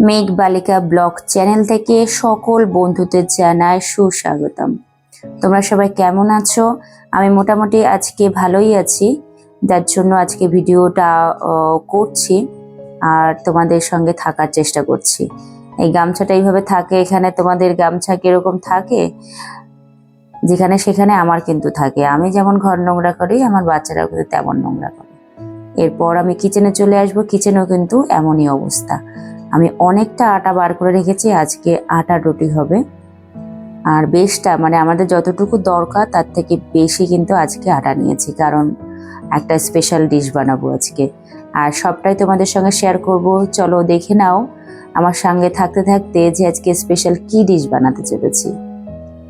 মেঘ বালিকা blog channel থেকে সকল বন্ধুদের জানায় সুস্বাগতম। তোমরা সবাই কেমন আছো? আমি মোটামুটি আজকে ভালোই আছি। যার জন্য আজকে ভিডিওটা করছি আর তোমাদের সঙ্গে থাকার চেষ্টা করছি। এই গামছাটা এইভাবে থাকে, এখানে তোমাদের গামছা কীরকম থাকে? যেখানে সেখানে আমার কিন্তু থাকে। আমি যেমন ঘর নোংরা করি, আমার বাচ্চারাও কিন্তু তেমন নোংরা করে। এরপর আমি কিচেনে চলে আসব। কিচেনেও কিন্তু এমনই অবস্থা। আমি অনেকটা আটা বার করে রেখেছি, আজকে আটার রুটি হবে। আর বেশটা মানে আমাদের যতটুকু দরকার, তার থেকে বেশি কিন্তু আজকে আটা নিয়েছি, কারণ একটা স্পেশাল ডিশ বানাবো আজকে। আর সবটাই তোমাদের সঙ্গে শেয়ার করব। চলো দেখে নাও, আমার সঙ্গে থাকতে থাকতে যে আজকে স্পেশাল কি ডিশ বানাতে চলেছি।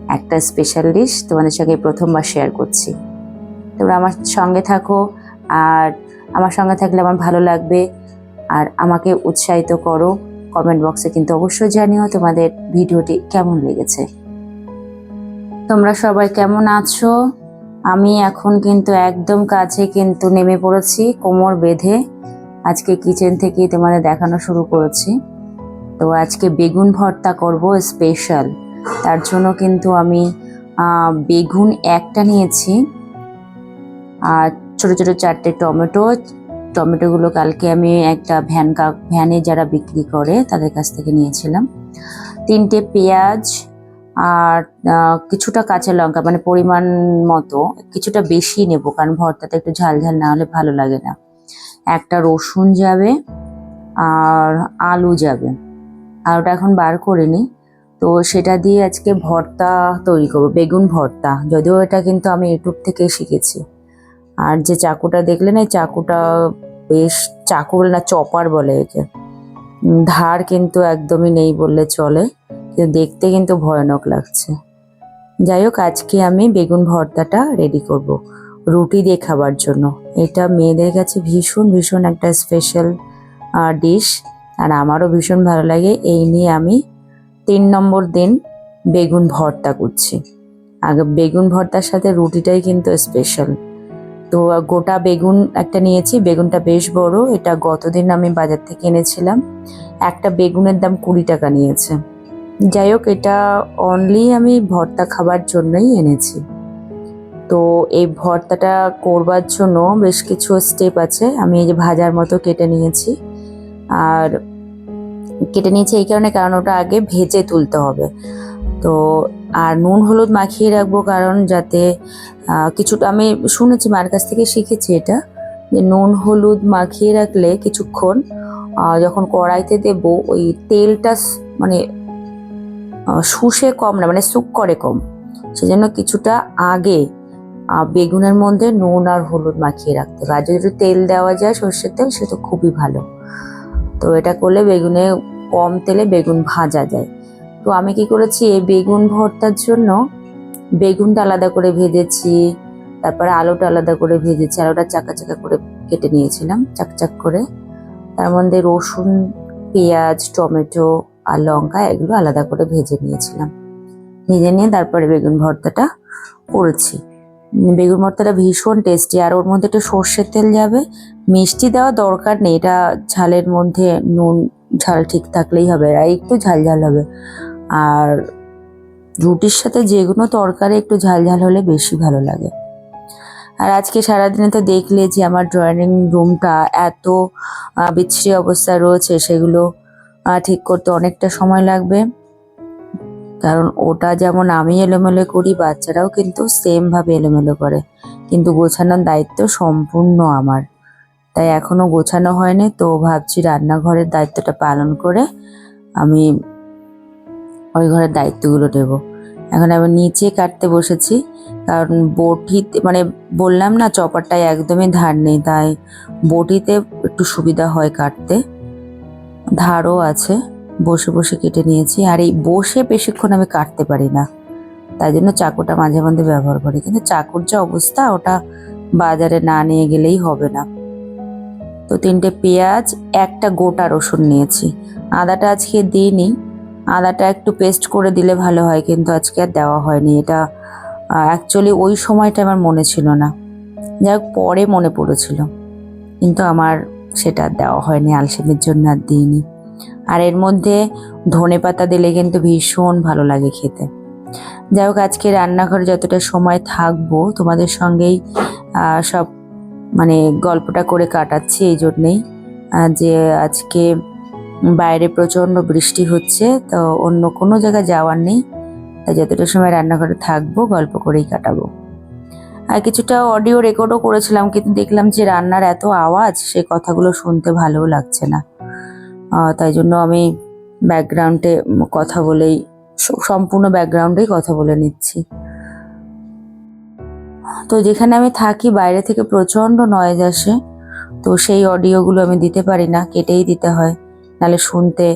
একটা স্পেশাল ডিশ তোমাদের সঙ্গে প্রথমবার শেয়ার করছি। তোমরা আমার সঙ্গে থাকো, আর আমার সঙ্গে থাকলে আমার ভালো লাগবে। আর আমাকে উৎসাহিত করো। কমেন্ট বক্সে কিন্তু অবশ্যই জানিও তোমাদের ভিডিওটি কেমন লেগেছে। তোমরা সবাই কেমন আছো? আমি এখন কিন্তু একদম কাছে কিন্তু নেমে পড়েছি কোমর বেঁধে। আজকে কিচেন থেকেই তোমাদের দেখানো শুরু করেছি। তো আজকে বেগুন ভর্তা করব স্পেশাল তার জন্য কিন্তু আমি বেগুন একটা নিয়েছি। আর ছোট ছোট চারটে টমেটো টমেটোগুলো কালকে আমি একটা ভ্যান ভ্যানে যারা বিক্রি করে তাদের কাছ থেকে নিয়েছিলাম। তিনটে পেঁয়াজ আর কিছুটা কাঁচা লঙ্কা মানে পরিমাণ মতো, কিছুটা বেশি নেব, কারণ ভর্তাটা একটু ঝাল ঝাল না হলে ভালো লাগে না। একটা রসুন যাবে আর আলু যাবে। আলুটা এখন বার করিনি, তো সেটা দিয়ে আজকে ভর্তা তৈরি করব, বেগুন ভর্তা। যদিও এটা কিন্তু আমি ইউটিউব থেকে শিখেছি। আর যে চাকুটা দেখলেন, এই চাকুটা বেশ চাকু বলে না চপার বলে একে। ধার কিন্তু একদমই নেই বললে চলে, কিন্তু দেখতে কিন্তু ভয়ানক লাগছে। যাই হোক, আজকে আমি বেগুন ভর্তাটা রেডি করব, রুটি দিয়ে খাবার জন্য। এটা মেয়েদের কাছে ভীষণ ভীষণ একটা স্পেশাল ডিশ আর আমারও ভীষণ ভালো লাগে। এই নিয়ে আমি তিন নম্বর দিন বেগুন ভর্তা করছি। আগে বেগুন ভর্তার সাথে রুটিটাই কিন্তু স্পেশাল তো গোটা বেগুন একটা নিয়েছি, বেগুনটা বেশ বড়, এটা গতদিন আমি বাজার থেকে এনেছিলাম। একটা বেগুনের দাম কুড়ি টাকা নিয়েছে। যাই হোক, এটা অনলি আমি ভর্তা খাবার জন্যই এনেছি। তো, এই ভর্তাটা করবার জন্য বেশ কিছু স্টেপ আছে। আমি এই যে ভাজার মতো কেটে নিয়েছি। আর কেটে নিয়েছি এই কারণে, কারণ ওটা আগে ভেজে তুলতে হবে। তো, আর নুন হলুদ মাখিয়ে রাখব কারণ যাতে কিছুটা, আমি শুনেছি মার কাছ থেকে শিখেছি এটা, যে নুন হলুদ মাখিয়ে রাখলে কিছুক্ষণ যখন কড়াইতে দেব, ওই তেলটা মানে শুষে কম না মানে সুক করে কম। সেজন্য কিছুটা আগে বেগুনের মধ্যে নুন আর হলুদ মাখিয়ে রাখতে হবে। আর যদি তেল দেওয়া যায় সর্ষের তেল সে তো খুবই ভালো। তো এটা করলে বেগুনে, কম তেলে বেগুন ভাজা যায়। তো আমি কি করেছি? এই বেগুন ভর্তার জন্য বেগুনটা আলাদা করে ভেজেছি, তারপরে আলুটা আলাদা করে ভেজেছি, আলুটা চাকা চাকা করে কেটে নিয়েছিলাম চাকচাক করে। তার মধ্যে রসুন, পেঁয়াজ, টমেটো আর লঙ্কা এগুলো আলাদা করে ভেজে নিয়েছিলাম। ভেজে নিয়ে তারপরে বেগুন ভর্তাটা করেছি। বেগুন ভর্তাটা ভীষণ টেস্টি, আর ওর মধ্যে একটু সর্ষের তেল যাবে, মিষ্টি দেওয়া দরকার নেই, এটা ঝালের মধ্যে নুন, ঝাল ঠিক থাকলেই হবে, আর একটু ঝাল ঝাল হবে। আর রুটির সাথে যে কোনো তরকারি একটু ঝাল ঝাল হলে বেশি ভালো লাগে। আর আজকে সারাদিনে তো দেখলে যে আমার ড্রয়িং রুমটা এত বিচ্ছিরি অবস্থায় রয়েছে, সেগুলো ঠিক করতে অনেকটা সময় লাগবে। কারণ ওটা যেমন আমি এলোমেলো করি, বাচ্চারাও কিন্তু সেম ভাবে এলোমেলো করে। কিন্তু গোছানোর দায়িত্ব সম্পূর্ণ আমার। তাই এখনও গোছানো হয়নি, তো ভাবছি রান্নাঘরের দায়িত্বটা পালন করে আমি ওই ঘরের দায়িত্বগুলো নেব এখন আমি নিচে কাটতে বসেছি, কারণ বটিতে মানে বললাম না চপারটায় একদমই ধার নেই, তাই বটিতে একটু সুবিধা হয় কাটতে। ধারও আছে, বসে বসে কেটে নিয়েছি, আর এই বসে বেশিক্ষণ আমি কাটতে পারি না। তাই জন্য চাকুটা মাঝে মধ্যে ব্যবহার করি, কিন্তু চাকুর যা অবস্থা, ওটা বাজারে না নিয়ে গেলেই হবে না। তো তিনটে পেঁয়াজ, একটা গোটা রসুন নিয়েছি। আদাটা আজকে দিইনি আদাটা একটু পেস্ট করে দিলে ভালো হয়, কিন্তু আজকে আর দেওয়া হয়নি। এটা অ্যাকচুয়ালি ওই সময়টা আমার মনে ছিল না। যাই পরে মনে পড়েছিল। কিন্তু আমার সেটা দেওয়া হয়নি, আলসেমির জন্য আর দিইনি। আর এর মধ্যে ধনে পাতা দিলে কিন্তু ভীষণ ভালো লাগে খেতে। যাই হোক, আজকে রান্নাঘরে যতটা সময় থাকব, তোমাদের সঙ্গেই সব মানে গল্পটা করে কাটাচ্ছি এই জন্যেই যে আজকে বাইরে প্রচণ্ড বৃষ্টি হচ্ছে, তো অন্য কোনো জায়গায় যাওয়ার নেই। তাই যতটা সময় রান্নাঘরে থাকব, গল্প করেই কাটাবো। আর কিছুটা অডিও রেকর্ডও করেছিলাম, কিন্তু দেখলাম যে রান্নার এত আওয়াজ সেই কথাগুলো শুনতে ভালোও লাগছে না। তাই জন্য আমি ব্যাকগ্রাউন্ডে কথা বলেই সম্পূর্ণ ব্যাকগ্রাউন্ডেই কথা বলে নিচ্ছি। তো যেখানে আমি থাকি, বাইরে থেকে প্রচণ্ড নয়েজ আসে, তো সেই অডিওগুলো আমি দিতে পারি না, কেটেই দিতে হয়। নাহলে শুনতে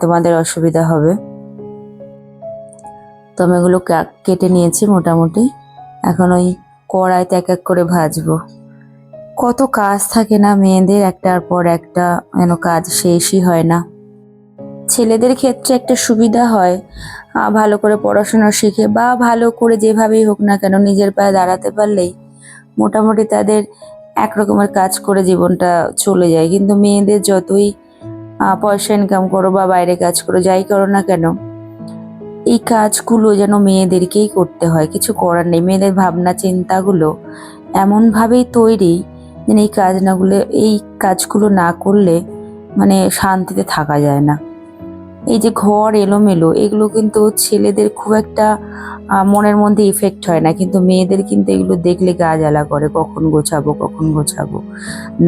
তোমাদের অসুবিধা হবে। তো আমি এগুলো কেটে নিয়েছি মোটামুটি। এখন ওই কড়াইতে এক এক করে ভাজবো। কত কাজ থাকে না মেয়েদের, একটার পর একটা যেন কাজ শেষই হয় না। ছেলেদের ক্ষেত্রে একটা সুবিধা হয় ভালো করে পড়াশোনা শিখে বা ভালো করে যেভাবেই হোক না কেন নিজের পায়ে দাঁড়াতে পারলেই মোটামুটি তাদের এক রকমের কাজ করে জীবনটা চলে যায়। কিন্তু মেয়েদের যতই পয়সা ইনকাম করো বা বাইরে কাজ করো, যাই করো না কেন, এই কাজগুলো যেন মেয়েদেরকেই করতে হয়, কিছু করার নেই। মেয়েদের ভাবনা, চিন্তাগুলো এমনভাবেই তৈরি যেন এই কাজ নাগুলো এই কাজগুলো না করলে মানে শান্তিতে থাকা যায় না। এই যে ঘর এলোমেলো, এগুলো কিন্তু ছেলেদের খুব একটা মনের মধ্যে ইফেক্ট হয় না। কিন্তু মেয়েদের কিন্তু এগুলো দেখলে গা জ্বালা করে, কখন গোছাবো কখন গোছাবো।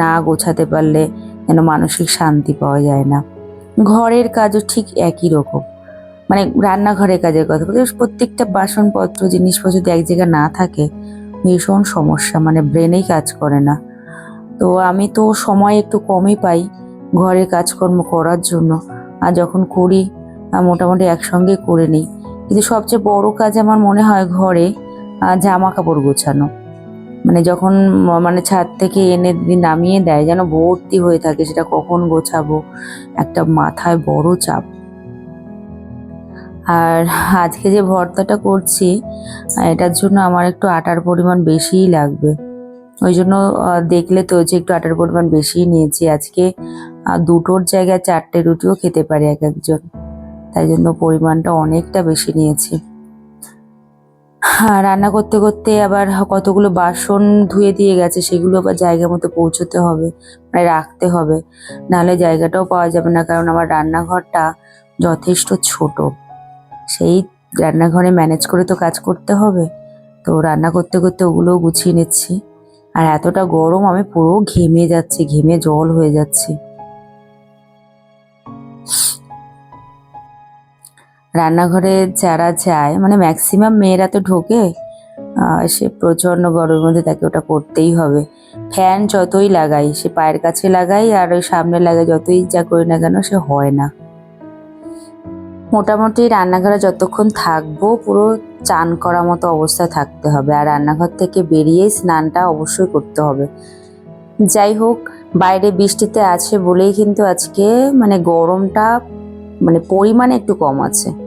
না গোছাতে পারলে যেন মানসিক শান্তি পাওয়া যায় না। ঘরের কাজও ঠিক একই রকম। মানে রান্নাঘরের কাজের কথা বলছি প্রত্যেকটা বাসনপত্র, জিনিসপত্র যদি এক জায়গায় না থাকে, ভীষণ সমস্যা মানে ব্রেনেই কাজ করে না। তো আমি তো সময় একটু কমই পাই ঘরের কাজকর্ম করার জন্য। আর যখন করি মোটামুটি একসঙ্গে করে নিই। কিন্তু সবচেয়ে বড় কাজ আমার মনে হয় ঘরে জামা কাপড় গোছানো। মানে যখন মানে ছাদ থেকে এনে নামিয়ে দেয়, যেন ভর্তি হয়ে থাকে, সেটা কখন গোছাবো? একটা মাথায় বড় চাপ। আর আজকে যে ভর্তাটা করছি, এটার জন্য আমার একটু আটার পরিমাণ বেশিই লাগবে। ওই জন্য দেখলে তো যে একটু আটার পরিমাণ বেশিই নিয়েছি। আজকে দুটোর জায়গায় চারটে রুটিও খেতে পারে এক একজন। তাই জন্য পরিমাণটা অনেকটা বেশি নিয়েছি। রান্না করতে করতে আবার কতগুলো বাসন ধুয়ে দিয়ে গেছে, সেগুলো আবার জায়গা মতো পৌঁছতে হবে মানে রাখতে হবে। নাহলে জায়গাটাও পাওয়া যাবে না, কারণ আমার রান্নাঘরটা যথেষ্ট ছোট। সেই রান্নাঘরে ম্যানেজ করে তো কাজ করতে হবে। তো রান্না করতে করতে ওগুলোও গুছিয়ে নিচ্ছি। আর এতটা গরম, আমি পুরো ঘেমে যাচ্ছি, ঘেমে জল হয়ে যাচ্ছে। রান্নাঘরে যারা যায় মানে ম্যাক্সিমাম মেয়েরা তো ঢোকে সে প্রচণ্ড গরমের মধ্যে তাকে ওটা করতেই হবে। ফ্যান যতই লাগাই, সে পায়ের কাছে লাগাই আর ওই সামনে লাগাই, যতই যা করি না কেন সে হয় না। মোটামুটি রান্নাঘরে যতক্ষণ থাকব, পুরো চান করা মতো অবস্থা থাকতে হবে। আর রান্নাঘর থেকে বেরিয়ে স্নানটা অবশ্যই করতে হবে। যাই হোক, বাইরে বৃষ্টিতে আছে বলেই কিন্তু আজকে মানে গরমটা মানে পরিমাণে একটু কম আছে।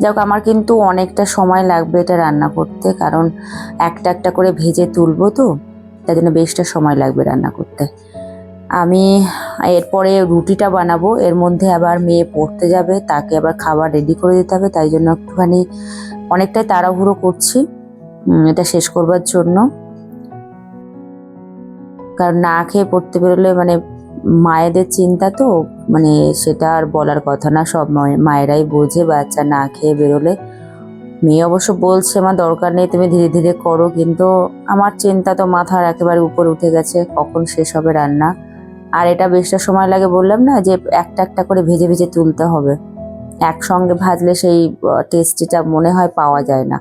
যাই হোক আমার কিন্তু অনেকটা সময় লাগবে এটা রান্না করতে, কারণ একটা একটা করে ভেজে তুলবো তো, তাই জন্য বেশটা সময় লাগবে রান্না করতে। আমি এরপরে রুটিটা বানাবো, এর মধ্যে আবার মেয়ে পড়তে যাবে, তাকে আবার খাবার রেডি করে দিতে হবে, তাই জন্য একটুখানি অনেকটাই তাড়াহুড়ো করছি। এটা শেষ করবার জন্য। কারণ না খেয়ে পড়তে বেরোলে মানে মায়েদের চিন্তা তো মানে সেটা আর বলার কথা না। সব মায়ে- মায়েরাই বোঝে, বাচ্চা না খেয়ে বেরোলে। মেয়ে অবশ্য বলছে আমার দরকার নেই, তুমি ধীরে ধীরে করো। কিন্তু আমার চিন্তা তো মাথার একেবারে উপর উঠে গেছে, কখন শেষ হবে রান্না। আর এটা বেশটা সময় লাগে বললাম না, যে একটা একটা করে ভেজে ভেজে তুলতে হবে। একসঙ্গে ভাজলে সেই টেস্টিটা মনে হয় পাওয়া যায় না।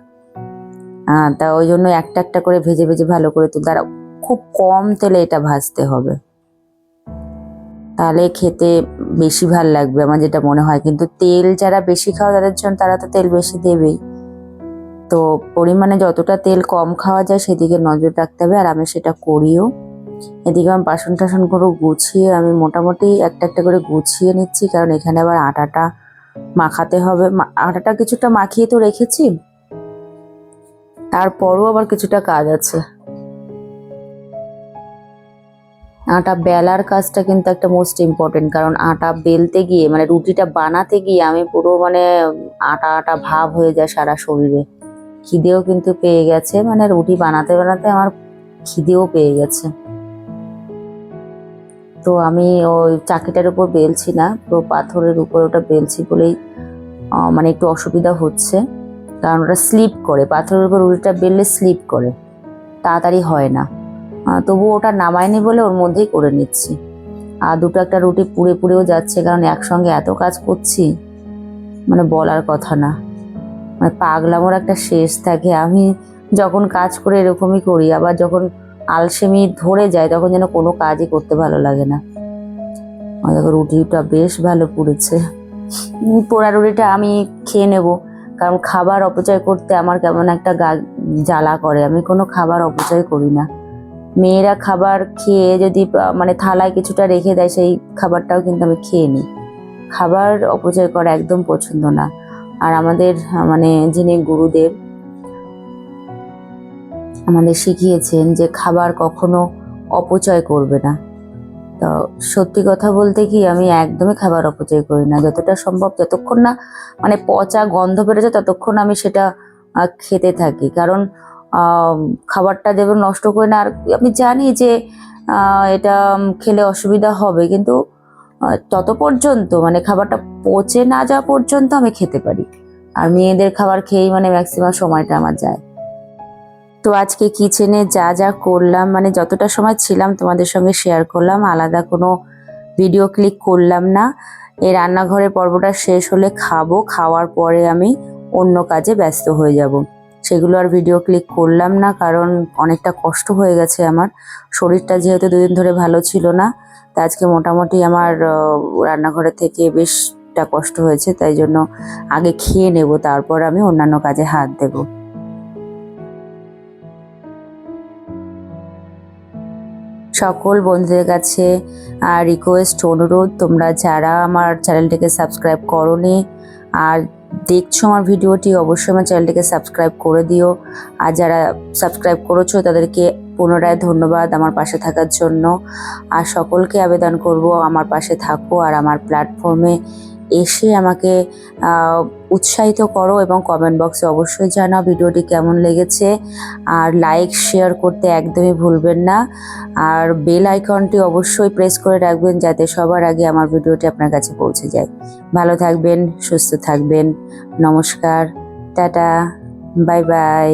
তা ওই জন্য একটা একটা করে ভেজে ভেজে ভালো করে তুলতে। আর খুব কম তেলে এটা ভাজতে হবে। তাহলে খেতে বেশি ভালো লাগবে আমার যেটা মনে হয়। কিন্তু তেল যারা বেশি খাওয়া তাদের জন্য তারা তো তেল বেশি দেবেই। তো পরিমাণে যতটা তেল কম খাওয়া যায় সেদিকে নজর রাখতে হবে আর আমি সেটা করিও। এদিকে আমি বাসন টাসন করে গুছিয়ে আমি মোটামুটি একটা একটা করে গুছিয়ে নিচ্ছি কারণ এখানে আবার আটাটা মাখাতে হবে। আটাটা কিছুটা মাখিয়ে তো রেখেছি। তারপরও আবার কিছুটা কাজ আছে। আটা বেলার কাজটা কিন্তু একটা মোস্ট ইম্পর্টেন্ট কারণ আটা বেলতে গিয়ে মানে রুটিটা বানাতে গিয়ে আমি পুরো মানে আটা আটা ভাব হয়ে যায় সারা শরীরে। খিদেও কিন্তু পেয়ে গেছে মানে রুটি বানাতে বানাতে আমার খিদেও পেয়ে গেছে। তো আমি ওই চাকিটার উপর বেলছি না, পুরো পাথরের উপর ওটা বেলছি বলেই মানে একটু অসুবিধা হচ্ছে। কারণ ওটা স্লিপ করে, পাথরের উপর রুটিটা বেললে স্লিপ করে, তাড়াতাড়ি হয় না। তবুও ওটা নামায়নি বলে ওর মধ্যেই করে নিচ্ছি। আর দুটো একটা রুটি পুড়ে পুড়েও যাচ্ছে, কারণ একসঙ্গে এত কাজ করছি মানে বলার কথা না। মানে পাগলামোর একটা শেষ থাকে। আমি যখন কাজ করে এরকমই করি, আবার যখন আলসেমি ধরে যায়, তখন যেন কোনো কাজই করতে ভালো লাগে না। দেখো, রুটিটা বেশ ভালো পুড়েছে। পোড়া রুটিটা আমি খেয়ে নেব, কারণ খাবার অপচয় করতে আমার কেমন একটা গা জ্বালা করে। আমি কোনো খাবার অপচয় করি না। মেয়েরা খাবার খেয়ে যদি মানে থালায় কিছুটা রেখে দেয়, সেই খাবারটাও কিন্তু আমি খেয়ে নিই। খাবার অপচয় করা একদম পছন্দ না। আর আমাদের মানে যিনি গুরুদেব, আমাদের শিখিয়েছেন যে খাবার কখনো অপচয় করবে না। তো সত্যি কথা বলতে কি, আমি একদমই খাবার অপচয় করি না। যতটা সম্ভব যতক্ষণ না মানে পচা গন্ধ বেরোচ্ছে ততক্ষণ আমি সেটা খেতে থাকি। কারণ খাবারটা দেবে নষ্ট করে না। আর আমি জানি যে এটা খেলে অসুবিধা হবে, কিন্তু তত পর্যন্ত মানে খাবারটা পচে না যাওয়া পর্যন্ত আমি খেতে পারি। আর মেয়েদের খাবার খেয়েই মানে ম্যাক্সিমাম সময়টা আমার যায়। তো আজকে কিচেনে যা যা করলাম মানে যতটা সময় ছিলাম তোমাদের সঙ্গে শেয়ার করলাম, আলাদা কোনো ভিডিও ক্লিক করলাম না। এই রান্নাঘরের পর্বটা শেষ হলে খাব, খাওয়ার পরে আমি অন্য কাজে ব্যস্ত হয়ে যাব। সেগুলো আর ভিডিও ক্লিক করলাম না কারণ অনেকটা কষ্ট হয়ে গেছে আমার। শরীরটা যেহেতু দুদিন ধরে ভালো ছিল না তা আজকে মোটামুটি আমার আহ, রান্নাঘরে থেকে বেশটা কষ্ট হয়েছে তাই জন্য আগে খেয়ে নেব তারপর আমি অন্যান্য কাজে হাত দেবো। সকল বন্ধুদের কাছে রিকোয়েস্ট অনুরোধ তোমরা যারা আমার চ্যানেলটিকে সাবস্ক্রাইব করনি আর দেখছ আমার ভিডিওটি, অবশ্যই আমার চ্যানেলটিকে সাবস্ক্রাইব করে দিও। আর যারা সাবস্ক্রাইব করেছ, তাদেরকে পুনরায় ধন্যবাদ আমার পাশে থাকার জন্য। আর সকলকে আবেদন করব, আমার পাশে থাকো আর আমার প্ল্যাটফর্মে এসে আমাকে উৎসাহিত করো এবং কমেন্ট বক্সে অবশ্যই জানাও ভিডিওটি কেমন লেগেছে। আর লাইক শেয়ার করতে একদমই ভুলবেন না। আর বেল আইকনটি অবশ্যই প্রেস করে রাখবেন যাতে সবার আগে আমার ভিডিওটি আপনার কাছে পৌঁছে যায়। ভালো থাকবেন, সুস্থ থাকবেন। নমস্কার, টাটা বাই বাই